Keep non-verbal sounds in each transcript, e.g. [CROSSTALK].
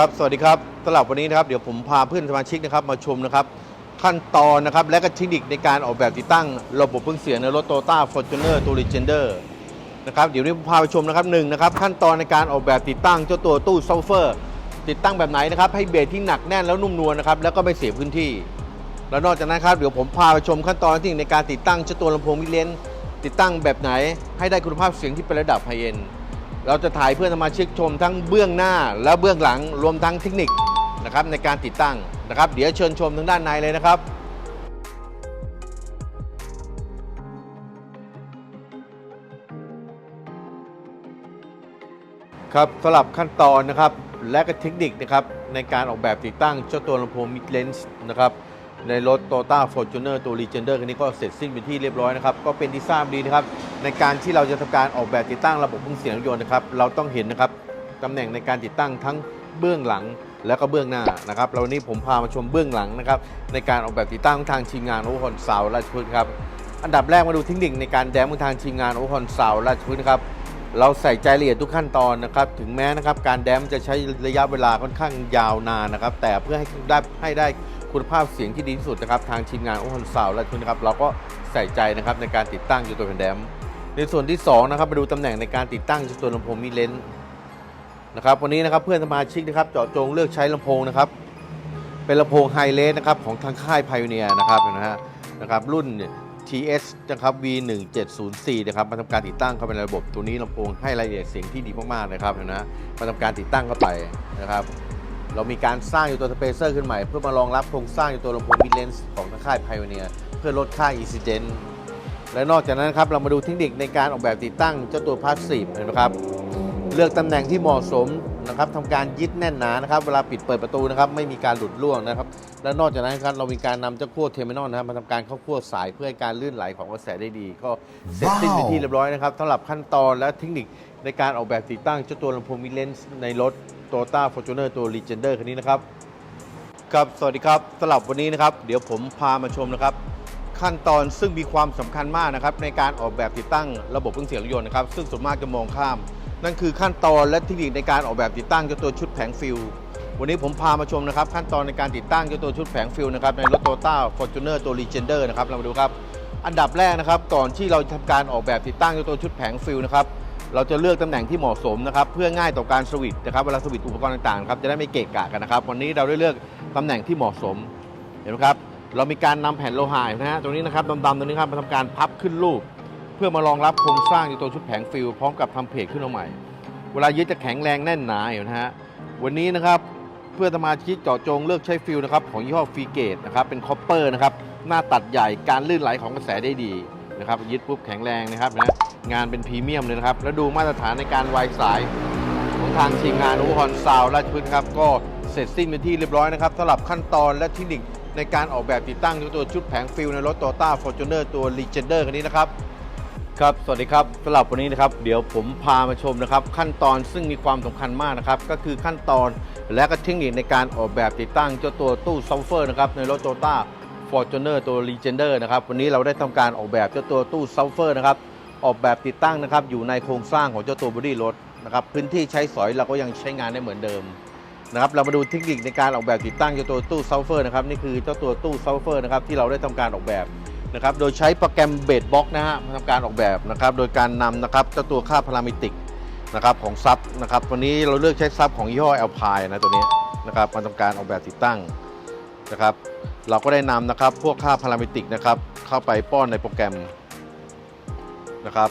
ครับ สวัสดีครับสำหรับวันนี้นะครับ เดี๋ยวผมพาเพื่อนสมาชิกนะครับมาชมนะครับ ขั้นตอนนะครับ และก็เทคนิคในการออกแบบติดตั้ง ระบบเครื่องเสียงในรถโตต้าฟอร์จูเนอร์ตัวรีเจนเดอร์นะครับ เดี๋ยวนี้ผมพาไปชมนะครับหนึ่งนะครับ ขั้นตอนในการออกแบบติดตั้งเจ้าตัวตู้ซัฟเฟอร์ ติดตั้งแบบไหนนะครับ ให้เบสที่หนักแน่นแล้วนุ่มนวลนะครับ แล้วก็ไม่เสียพื้นที่ แล้วนอกจากนั้นครับ เดี๋ยวผมพาไปชมขั้นตอนที่ในการติดตั้งเจ้าตัวลำโพงมิเลนติดตั้งแบบไหน ให้ได้คุณภาพเสียงที่เป็นระดับไฮเอ็น เราจะถ่ายเพื่อนสมาชิกชมทั้งเบื้องหน้าและเบื้องหลังรวมทั้งเทคนิคนะครับในการติดตั้งนะครับ เดี๋ยวเชิญชมทางด้านในเลยนะครับครับสำหรับขั้นตอนนะครับและก็เทคนิคนะครับในการออกแบบติดตั้งเจ้าตัวลำโพงมิดเลนส์นะครับในรถ t o y o t a Fortuner ตัว Legender คันนี้ก็เสร็จสิ้นเป็นที่เรียบร้อยนะครับ ก็เป็นที่ทราบดีนะครับ ในการที่เราจะทำการออกแบบติดตั้งระบบเครื่องเสียงรถยนต์นะครับ เราต้องเห็นนะครับตำแหน่งในการติดตั้งทั้งเบื้องหลังแล้วก็เบื้องหน้านะครับเราวันนี้ผมพามาชมเบื้องหลังนะครับในการออกแบบติดตั้งทางทีมงานโอเวอร์ฮอนซาวราชพฤกษ์ครับอันดับแรกมาดูเทคนิคในการแดมของทางทีมงานโอเวอร์ฮอนซาวราชพฤกษ์นะครับเราใส่ใจละเอียดทุกขั้นตอนนะครับ ถึงแม้นะครับการแดมจะใช้ระยะเวลาค่อนข้างยาวนานนะครับ แต่เพื่อให้ได้ให้ได้คุณภาพเสียงที่ดีที่สุดนะครับ ทางทีมงานโอฮันซาวและทุนนะครับเราก็ใส่ใจนะครับในการติดตั้งอยู่ตัวแผ่นแดม ในส่วนที่2นะครับมาดูตำแหน่งในการติดตั้งตัวลำโพงมีเลนส์นะครับวันนี้นะครับเพื่อนสมาชิกนะครับเจาะจงเลือกใช้ลำโพงนะครับ เป็นลำโพงไฮเลสนะครับของทางค่าย Pioneer นะครับนะฮะนะครับรุ่น TS นะครับ V1704 นะครับมาทำการติดตั้งเข้าไปในระบบตัวนี้ลำโพงให้รายละเอียดเสียงที่ดีมากๆนะครับนะมาทำการติดตั้งเข้าไปนะครับ เรามีการสร้างอยู่ตัวสเปเซอร์ขึ้นใหม่ เพื่อมารองรับโครงสร้างอยู่ตัวลำโพงมิดเลนส์ของทางค่าย Pioneer เพื่อลดค่าอินซิเดนต์ และนอกจากนั้นครับเรามาดูเทคนิคในการออกแบบติดตั้งเจ้าตัวพาสซีฟเห็นไหมครับเลือกตำแหน่งที่เหมาะสมนะครับทำการยึดแน่นหนานะครับ เวลาปิดเปิดประตูนะครับไม่มีการหลุดร่วงนะครับ และนอกจากนั้นครับเรามีการนำเจ้าขั้วเทอร์มินอลนะครับมาทำการเข้าขั้วสายเพื่อให้การลื่นไหลของกระแสได้ดี ก็เสร็จสิ้นเป็นที่เรียบร้อยนะครับสำหรับขั้นตอนและเทคนิคในการออกแบบติดตั้งเจ้าตัวลำโพงมิเลนส์ในรถ Toyota Fortuner ตัว Legender คันนี้นะครับครับสวัสดีครับสำหรับวันนี้นะครับ เดี๋ยวผมพามาชมนะครับ ขั้นตอนซึ่งมีความสำคัญมากนะครับในการออกแบบติดตั้งระบบเครื่องเสียงรถยนต์นะครับซึ่งส่วนมากจะมองข้าม นั่นคือขั้นตอนและเทคนิคในการออกแบบติดตั้งเจ้าตัวชุดแผงฟิลวันนี้ผมพามาชมนะครับขั้นตอนในการติดตั้งเจ้าตัวชุดแผงฟิลนะครับในรถโตต้าฟอร์จูเนอร์ตัว Legender นะครับเรามาดูครับอันดับแรกนะครับก่อนที่เราจะทำการออกแบบติดตั้งเจ้าตัวชุดแผงฟิลนะครับเราจะเลือกตำแหน่งที่เหมาะสมนะครับเพื่อง่ายต่อการสวิตช์นะครับเวลาสวิตช์อุปกรณ์ต่างๆครับจะได้ไม่เกะกะกันนะครับวันนี้เราได้เลือกตำแหน่งที่เหมาะสมเห็นไหมครับ เรามีการนำแผ่นโลหะนะฮะตรงนี้นะครับดำๆตรงนี้ครับมาทำการพับขึ้นรูป เพื่อมารองรับโครงสร้างในตัวชุดแผงฟิลพร้อมกับทำเพจขึ้นมาใหม่ เวลายึดจะแข็งแรงแน่นหนาอยู่นะฮะวันนี้นะครับเพื่อสมาชิกเจาะจงเลือกใช้ฟิลนะครับของยี่ห้อฟีเกตนะครับเป็นคอปเปอร์นะครับหน้าตัดใหญ่การลื่นไหลของกระแสได้ดีนะครับยึดปุ๊บแข็งแรงนะครับนะงานเป็นพรีเมียมเลยนะครับ แล้วดูมาตรฐานในการวายสายของทางทีมงานอุปกรณ์ซาวราชพฤกษ์ครับก็เสร็จสิ้นเป็นที่เรียบร้อยนะครับสำหรับขั้นตอนและเทคนิค ในการออกแบบติดตั้งตัวชุดแผงฟิลในรถ Toyota Fortuner ตัว Legender คันนี้นะครับ ครับ สวัสดีครับสำหรับวันนี้นะครับ เดี๋ยวผมพามาชมนะครับ ขั้นตอนซึ่งมีความสำคัญมากนะครับ ก็คือขั้นตอนและก็เทคนิคในการออกแบบติดตั้งเจ้าตัวตู้ซัฟเฟอร์นะครับในรถ Toyota Fortuner ตัว Legender นะครับวันนี้เราได้ทำการออกแบบเจ้าตัวตู้ซัฟเฟอร์นะครับออกแบบติดตั้งนะครับอยู่ในโครงสร้างของเจ้าตัวบอดี้รถนะครับพื้นที่ใช้สอยเราก็ยังใช้งานได้เหมือนเดิม นะครับเรามาดูเทคนิคในการออกแบบติดตั้งเจ้าตัวตู้ซัฟเฟอร์นะครับนี่คือเจ้าตัวตู้ซัฟเฟอร์นะครับที่เราได้ทำการออกแบบนะครับโดยใช้โปรแกรมเบดบ็อกนะฮะมาทำการออกแบบนะครับโดยการนำนะครับเจ้าตัวค่าพารามิติกนะครับของซับนะครับวันนี้เราเลือกใช้ซับของยี่ห้อแอลพายนะตัวนี้นะครับมาทำการออกแบบติดตั้งนะครับ เราก็ได้นำนะครับพวกค่าพารามิติกนะครับเข้าไปป้อนในโปรแกรมนะครับ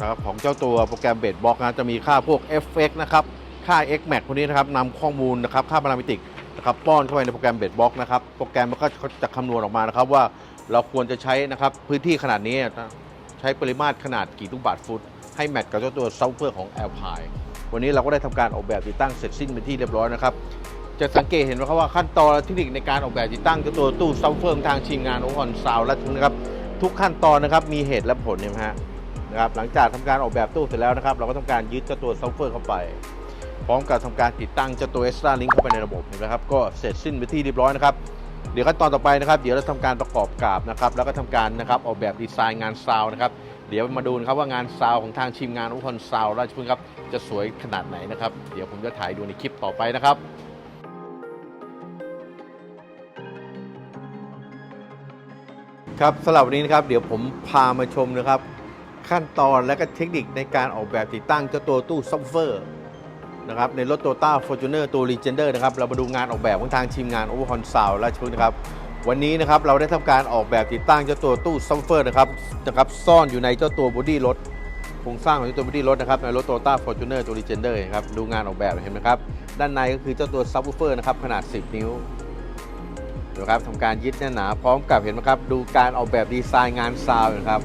นะครับของเจ้าตัวโปรแกรมเบดบ็อกนะจะมีค่าพวก FX นะครับ ค่า XMAX พวกนี้นะครับนำข้อมูลนะครับค่าพารามิติกนะครับป้อนเข้าไปในโปรแกรมเบดบ็อกนะครับโปรแกรมมันก็จะคำนวณออกมานะครับว่าเราควรจะใช้นะครับพื้นที่ขนาดนี้ใช้ปริมาตรขนาดกี่ลูกบาทฟุต ให้แมทกับเจ้าตัวซัฟเฟอร์ของแอลพายวันนี้เราก็ได้ทำการออกแบบติดตั้งเสร็จสิ้นเป็นที่เรียบร้อยนะครับจะสังเกตเห็นไหมครับว่าขั้นตอนและเทคนิคในการออกแบบติดตั้งเจ้าตัวตู้ซัฟเฟอร์ทางทีมงานองค์กรซาวและทุกนะครับ ทุกขั้นตอนนะครับมีเหตุและผลเนี่ยฮะนะครับหลังจากทำการออกแบบตู้เสร็จแล้วนะครับ เราก็ทำการยึดเจ้าตัวซัฟเฟอร์เข้าไป พร้อมกับทำการติดตั้งเจ้าตัวเอสตราลิงเข้าไปในระบบเห็นไหมครับ ก็เสร็จสิ้นเป็นที่เรียบร้อยนะครับ เดี๋ยวขั้นตอนต่อไปนะครับ เดี๋ยวเราทำการประกอบกราบนะครับ แล้วก็ทำการนะครับออกแบบดีไซน์งานซาวนะครับ เดี๋ยวมาดูนะครับว่างานซาวของทางทีมงานอุพรซาวราชพฤกษ์ครับจะสวยขนาดไหนนะครับ เดี๋ยวผมจะถ่ายดูในคลิปต่อไปนะครับครับสำหรับวันนี้นะครับเดี๋ยวผมพามาชมนะครับ ขั้นตอนและก็เทคนิคในการออกแบบติดตั้งเจ้าตัวตู้ซับเฟอร์ นะครับในรถโตต้าฟอร์จูเนอร์ตัว Legender นะครับเรามาดูงานออกแบบของทางทีมงาน o v e r h o n s o u n d ราชพฤกษ์นะครับวันนี้นะครับเราได้ทำการออกแบบติดตั้งเจ้าตัวตู้ซับเฟอร์นะครับนะครับซ่อนอยู่ในเจ้าตัวบอดี้รถโครงสร้างของเจ้าตัวบอดี้รถนะครับในรถโตต้าฟอร์จูเนอร์ตัว Legender นะครับดูงานออกแบบเห็นไหมครับด้านในก็คือเจ้าตัวซับเฟอร์นะครับขนาด 10 นิ้วนะครับทำการยึดแน่นหนาพร้อมกับเห็นไหมครับดูการออกแบบดีไซน์งานซาวนะครับ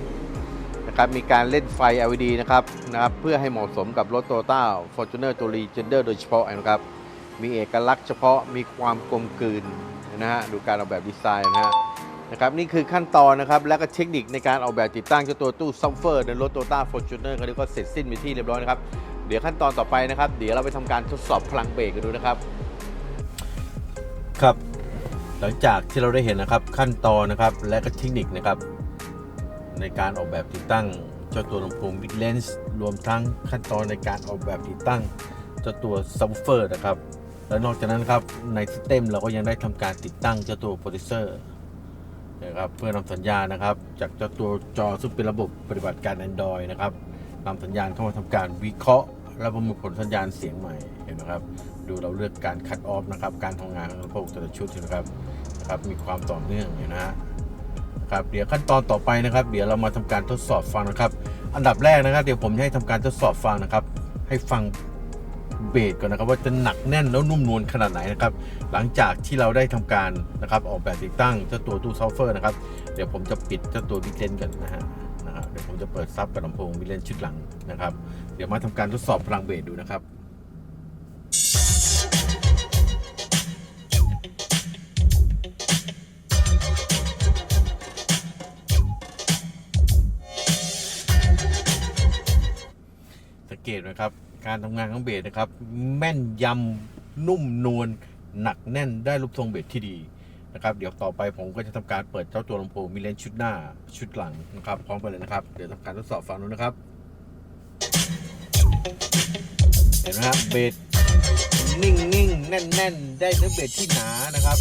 นะครับมีการเล่นไฟ LED นะครับนะครับเพื่อให้เหมาะสมกับรถ Toyota Fortuner ตัว Legender โดยเฉพาะนะครับมีเอกลักษณ์เฉพาะมีความกลมกลืนนะฮะดูการออกแบบดีไซน์นะฮะนะครับนี่คือขั้นตอนนะครับและก็เทคนิคในการออกแบบติดตั้งเจ้าตัวตู้ซับเฟอร์ในรถ Toyota Fortuner คันนี้ก็เสร็จสิ้นไปที่เรียบร้อยนะครับเดี๋ยวขั้นตอนต่อไปนะครับ เดี๋ยวเราไปทำการทดสอบพลังเบรกกันดูนะครับ ครับ หลังจากที่เราได้เห็นนะครับขั้นตอนนะครับและก็เทคนิคนะครับ ในการออกแบบติดตั้งเจ้าตัวลำโพงมิดเลนส์รวมทั้งขั้นตอนในการออกแบบติดตั้งเจ้าตัวซับวูเฟอร์นะครับ และนอกจากนั้นครับในซิสเต็มเราก็ยังได้ทำการติดตั้งเจ้าตัวโปรดิวเซอร์นะครับเพื่อนำสัญญาณนะครับ จากเจ้าตัวจอซึ่งเป็นระบบปฏิบัติการ Android นะครับนำสัญญาณเข้ามาทำการวิเคราะห์ และประมวลผลสัญญาณเสียงใหม่เห็นไหมครับ ดูเราเลือกการคัดออฟนะครับ การทำงานของลำโพงแต่ละชุดเห็นไหมครับนะครับ มีความต่อเนื่องอยู่นะฮะ นะครับเดี๋ยวขั้นตอนต่อไปนะครับ เดี๋ยวเรามาทำการทดสอบฟังนะครับ อันดับแรกนะครับ เดี๋ยวผมจะให้ทำการทดสอบฟังนะครับ ให้ฟังเบสก่อนนะครับ ว่าจะหนักแน่นแล้วนุ่มนวลขนาดไหนนะครับ หลังจากที่เราได้ทำการนะครับ ออกแบบติดตั้งเจ้าตัวตู้ซอฟเฟอร์นะครับ เดี๋ยวผมจะปิดเจ้าตัววิเลนกันนะฮะนะครับเดี๋ยวผมจะเปิดซับกับลำโพงวิเลนชุดหลังนะครับ เดี๋ยวมาทำการทดสอบพลังเบสดูนะครับ เกตนะครับ การทำงานของเบสนะครับ แม่นยำนุ่มนวลหนักแน่นได้รูปทรงเบสที่ดีนะครับเดี๋ยวต่อไปผมก็จะทำการเปิดเจ้าตัวลำโพงมิเลนชุดหน้าชุดหลังนะครับ พร้อมไปเลยนะครับ เดี๋ยวทำการทดสอบฟังดูนะครับ เห็นไหมครับเบสนิ่งนิ่งๆแน่นแน่น ๆ ได้เนื้อเบสที่หนานะครับ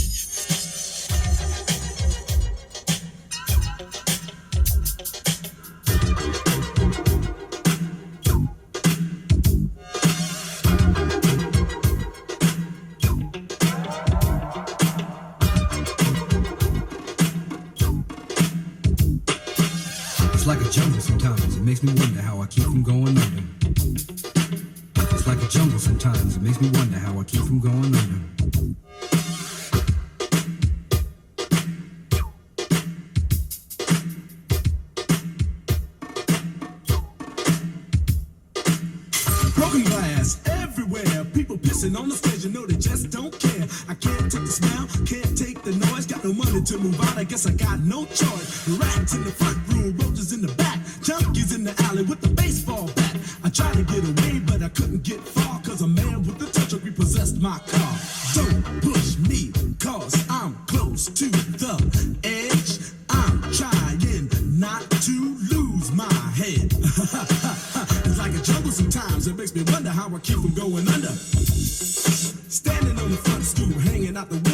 makes me wonder how I keep from going under. It's like a jungle sometimes. It makes me wonder how I keep from going under. Broken glass everywhere. People pissing on the stage, you know they just don't care. I can't take the smell, can't take the noise. Got no money to move out, I guess I got no choice. Rats in the front room, roaches in the back, junkies in the alley with the baseball bat. I tried to get away, but I couldn't get far, cause a man with a touch truck repossessed my car. Don't push me, cause I'm close to the edge. I'm trying not to lose my head. [LAUGHS] it's like a jungle sometimes, it makes me wonder how I keep from going under. Standing on the front stoop, hanging out the window,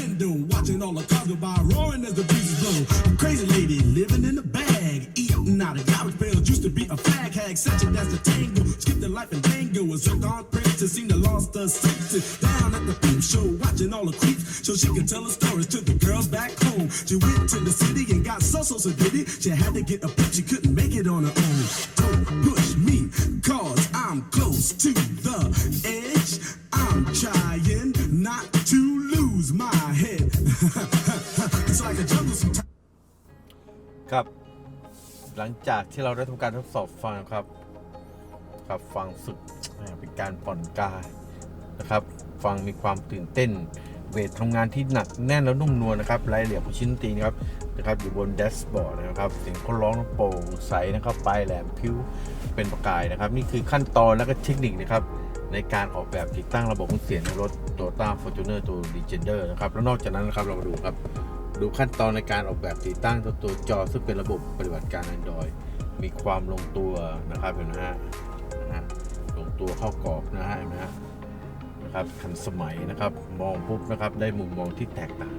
the lost her senses. Down at the peep show, watching all the creeps, so she could tell her stories to the girls back home. She went to the city and got so so so did it. She had to get a pimp, she couldn't make it on her own. Don't push me, cause I'm close to the edge. I'm trying not to lose my head. [LAUGHS] it's like a jungle sometimes. ครับ หลังจากที่เราได้ทำการทดสอบฟังครับ ครับฟังสุดแหม่เป็นการผ่อนกาย นะครับ ฟังมีความตื่นเต้น เวททำงานที่หนักแน่นแล้วนุ่มนวลนะครับรายละเอียดของชิ้นตีนะครับนะครับอยู่บนแดชบอร์ดนะครับเสียงเขาร้องโปร่งใสนะครับปลายแหลมพิ้วเป็นประกายนะครับ นี่คือขั้นตอนและก็เทคนิคนะครับในการออกแบบติดตั้งระบบเครื่องเสียงในรถ Toyota Fortuner ตัว Legender นะครับ แล้วนอกจากนั้นนะครับเรามาดูครับ ดูขั้นตอนในการออกแบบติดตั้งตัวตัวจอ ซึ่งเป็นระบบปฏิบัติการ Android มีความลงตัวนะครับเห็นไหมฮะนะฮะลงตัวเข้ากรอบนะฮะเห็นไหมฮะ นะครับทันสมัยนะครับมองปุ๊บนะครับได้มุมมองที่แตกต่าง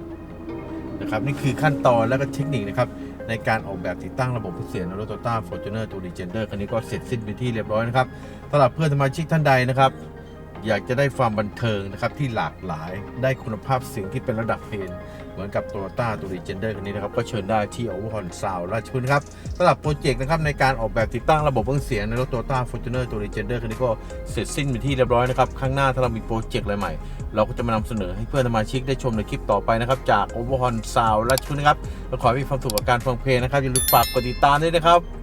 นะครับนี่คือขั้นตอนและก็เทคนิคนะครับในการออกแบบติดตั้งระบบพิเศษในรถโตต้าฟอร์จูเนอร์ตูรีเจนเดอร์คันนี้ก็เสร็จสิ้นไปที่เรียบร้อยนะครับสำหรับเพื่อนสมาชิกท่านใดนะครับ อยากจะได้ความบันเทิงนะครับที่หลากหลายได้คุณภาพเสียงที่เป็นระดับเพลง เหมือนกับตัวต้าตัวดีเจนเดอร์คันนี้นะครับ ก็เชิญได้ที่โอเวอร์ฮอนซาวราชพฤกษ์ครับสำหรับโปรเจกต์นะครับในการออกแบบติดตั้งระบบเครื่องเสียงในรถตัวต้าฟอร์จูเนอร์ตัวดีเจนเดอร์คันนี้ก็เสร็จสิ้นเป็นที่เรียบร้อยนะครับข้างหน้าถ้าเรามีโปรเจกต์อะไรใหม่ เราก็จะมานำเสนอให้เพื่อนสมาชิกได้ชมในคลิปต่อไปนะครับจากโอเวอร์ฮอนซาวราชพฤกษ์นะครับเราขอให้มีความสุขกับการฟังเพลงนะครับอย่าลืมฝากกดติดตามด้วยนะครับ